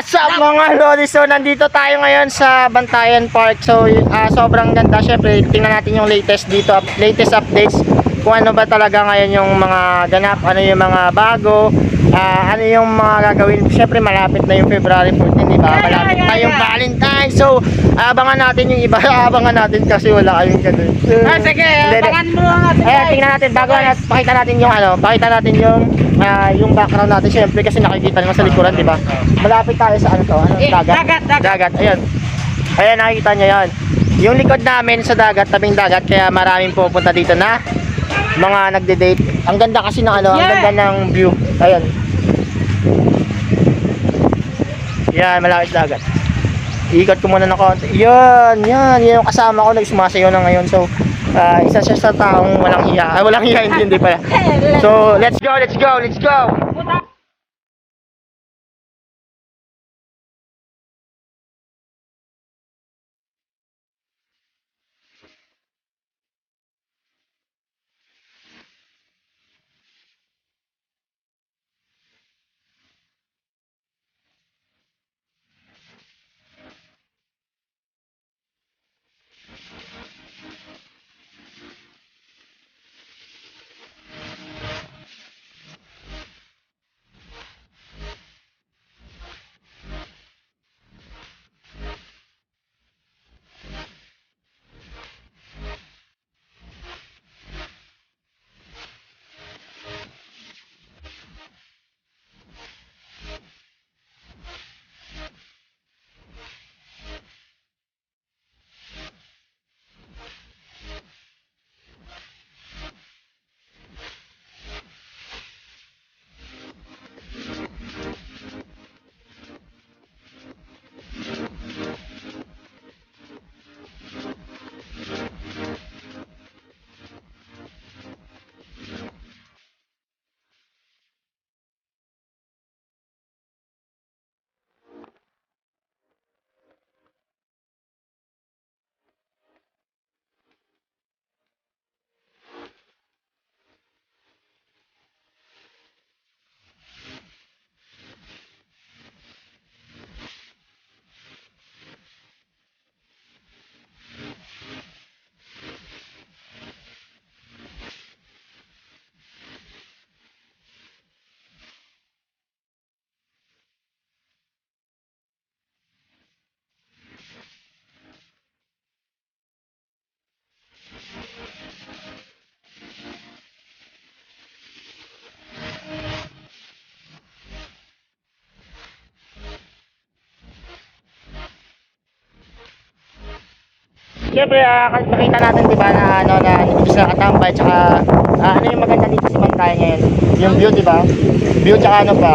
up mga lodi? So nandito tayo ngayon sa Bantayan Park. So ah, sobrang ganda. Syempre tingnan natin yung latest dito, up- latest updates. Kung ano ba talaga ngayon yung mga ganap, ano yung mga bago, ah, ano yung mga gagawin. Syempre malapit na yung February 14, di ba? Malapit na yung Valentine. So abangan natin yung iba. abangan natin kasi wala kayong ganun. Ah, sige, abangan mo lang natin. Ayan, tingnan natin, bago na, pakita natin yung ano, pakita natin yung ah, yung background natin syempre kasi nakikita naman sa likuran, di ba? Malapit tayo sa ano to, ano, Eh, dagat. dagat, dagat. Dagat, ayun. Ayan, nakikita niyo 'yon. Yung likod namin sa dagat, tabing dagat, kaya maraming pupunta dito na mga nagde-date. Ang ganda kasi ng ano, ang Yeah. ganda ng view. Ayan. Yan, malapit dagat. Ikot ko muna ng konti. Yan, yan, yan yung kasama ko, nagsumasayo na ngayon. So, ah, isa siya sa taong walang hiya. Ah, walang hiya, hindi, hindi pala. So, let's go, let's go, let's go! Siyempre, ah, makita natin, di ba, na ano, na imbis na katambay, tsaka ah, ano yung maganda dito sa Bantayan ngayon? Yung view, di ba? View, tsaka ano pa?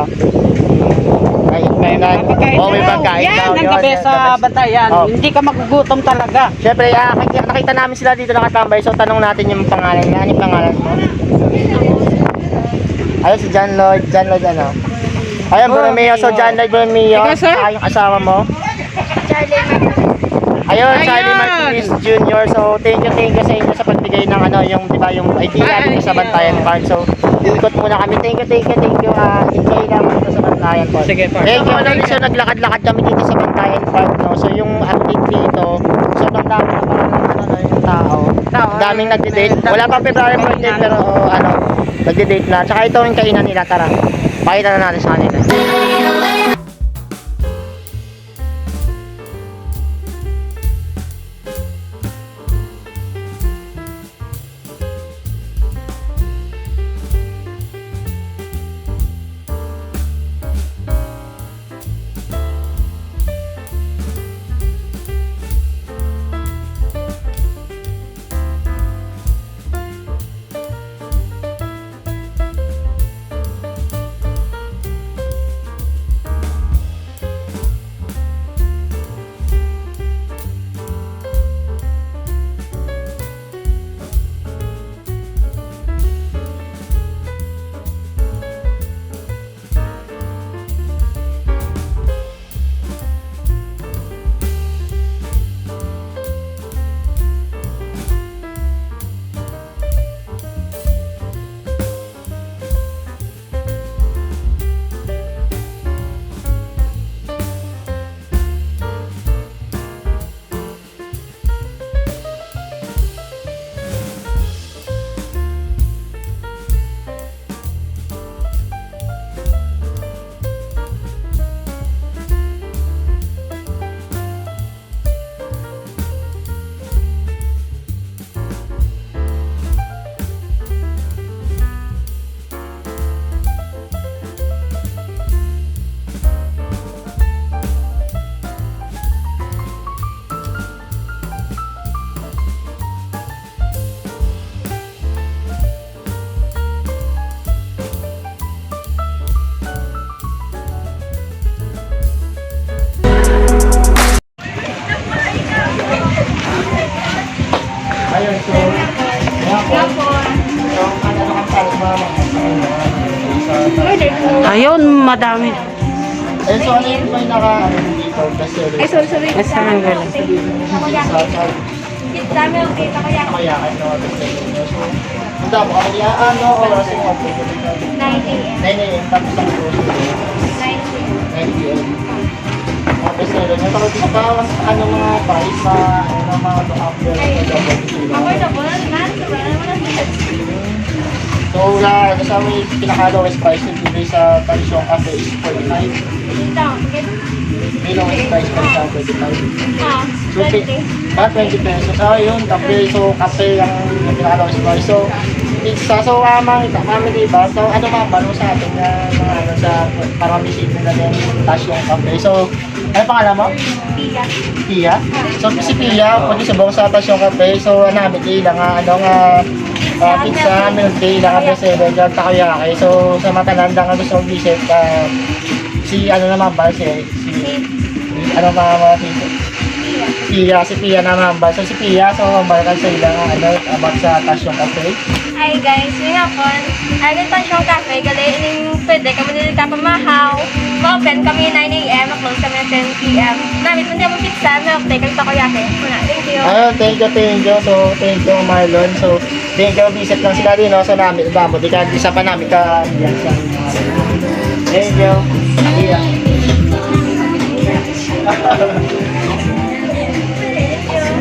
May, may, Pagkain oh, may daw. pagkain Yan, ang gabi sa gabi. bantayan. Oh. Hindi ka magugutom talaga. Siyempre, ah, nakita, nakita namin sila dito nakatambay, so tanong natin yung pangalan niya. Ano yung pangalan mo? Ayun, si John Lloyd. John Lloyd, ano? Ayun, Oh, Borromeo. So, Romeo. John Lloyd Borromeo. Ikaw, sir? Saka yung asawa mo. Ayun, Charlie Ayun. Martinez Jr. So, thank you, thank you sa inyo sa pagbigay ng ano, yung, di ba, yung idea Ay, dito sa. Bantayan Park. So, ikot muna kami. Thank you, thank you, thank you. Ah, enjoy lang dito sa Bantayan Park. Sige, Park. Thank you. Ano, so, naglakad-lakad kami dito sa Bantayan Park, no? So, yung update dito, sobrang dami na parang, ano, na yung tao. Tao, daming nagde-date. Wala pa February 14, kainan. pero, oh, ano, nagde-date na. Tsaka ito yung kainan nila, tara. Pakita na natin sa kanila. Ayun, so, Ayun, madami. Eh, so ano yung may naka, ano dito, kasi Ay, sorry, sorry. Yes, ang galing. Dami ang kita kaya. Kaya, ano, ang dami, kaya, ano, oras yung 9 a.m. 9 a.m. Tapos ang 9 a.m. 9 a.m. Mga. Tapos dito pa, ano mga price sa, ano, mga. Affordable na. Sobrang naman ang So, wala, ano sa may pinaka-lowest price yung bibili sa Tansyon Cafe is 45. Dito. Bakit? May lowest price pa sa 25. Ah, So, pi- 20. ah, 20 pesos. Ah, yun, kape. So, kape ang yung pinaka-lowest price. So, pizza. So, uh, mga family ba? So, ano mga balo sa atin na mga ano sa para misip na din tash yung kape. So, ano pangalan mo? Pia. Pia. So, si Pia, pwede sa buong sa tash yung kape. So, ano, may lang nga, ano nga, uh, pizza, milk tea, lang sa ilo, dyan, takoyaki. So, sa matalanda nga gusto mong visit, ah, si, ano naman ba, si, si, ano mga mga si, Pia. Si Pia naman ba? So si Pia, so balikan sa ilang ano, about sa Tasyong Cafe. Hi guys, may hapon. Ay, ganito siyang cafe. Gali, ining pwede kami nila ka pamahaw. Ma-open kami 9 a.m. Close kami 10 p.m. Namit mo niya mo pizza, milk tea, kag takoyaki. Muna, thank you. Ayun, thank you, thank you. So, thank you, Marlon. So, thank you, visit lang sila rin, no? So, namin, damo, di ka, isa pa namin ka, yan siya. Thank you. Pia.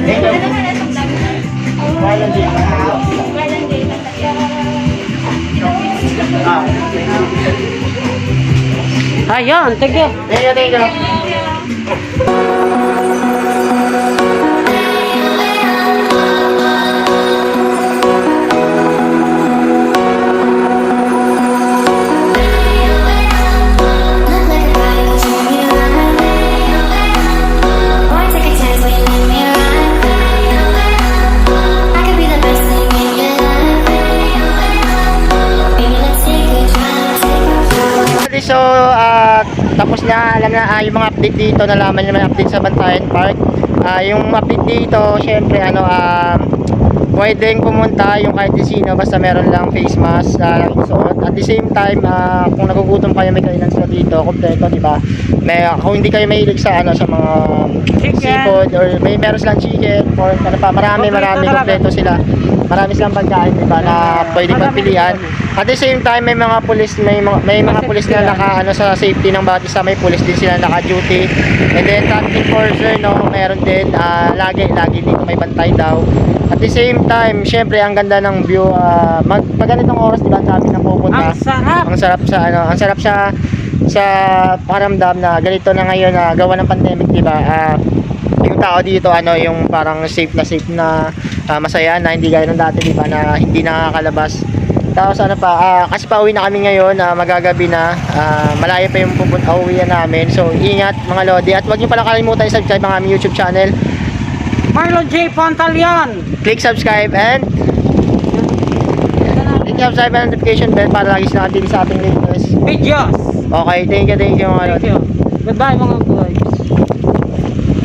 Thank you. Ano man itong vlog? Ah, Ayun, tige. thank you, tapos na, alam na, ah, yung mga update dito, nalaman naman update sa Bantayan Park. Ah, yung update dito, syempre, ano, ah, pwedeng pumunta yung kahit sino, basta meron lang face mask, uh, suot. At the same time, ah, kung nagugutom kayo, may kainan sila dito, kompleto, di ba? May, kung hindi kayo mahilig sa, ano, sa mga Chicken. seafood, or may meron silang chicken, pork, ano pa, marami, Kompleto marami, kompleto sila. Marami silang pagkain, di ba, na pwedeng pagpilian. At the same time, may mga pulis, may mga, may mga pulis na naka, ano, sa safety ng bawat isa, may pulis din sila naka-duty. And then, traffic enforcer, no, meron din, ah, lagi, lagi dito may bantay daw. At the same time, syempre, ang ganda ng view, ah, mag, pag ganitong oras, di ba, dami nang pupunta. Ang sarap. Ang sarap sa, ano, ang sarap sa, sa paramdam na ganito na ngayon na gawa ng pandemic, di ba, ah, yung tao dito ano yung parang safe na safe na ah, masaya na hindi gaya ng dati di ba? Na hindi nakakalabas. Tapos ano pa ah, kasi pauwi na kami ngayon na magagabi na. Ah, malayo pa yung pupunta uwian namin. So ingat mga lodi. At huwag niyo pala kalimutan i-subscribe ang aming YouTube channel. Marlon J. Pantalian. click subscribe and subscribe and notification bell para lagi sila nakatili sa ating latest Videos. okay thank you thank you mga lodi. Goodbye mga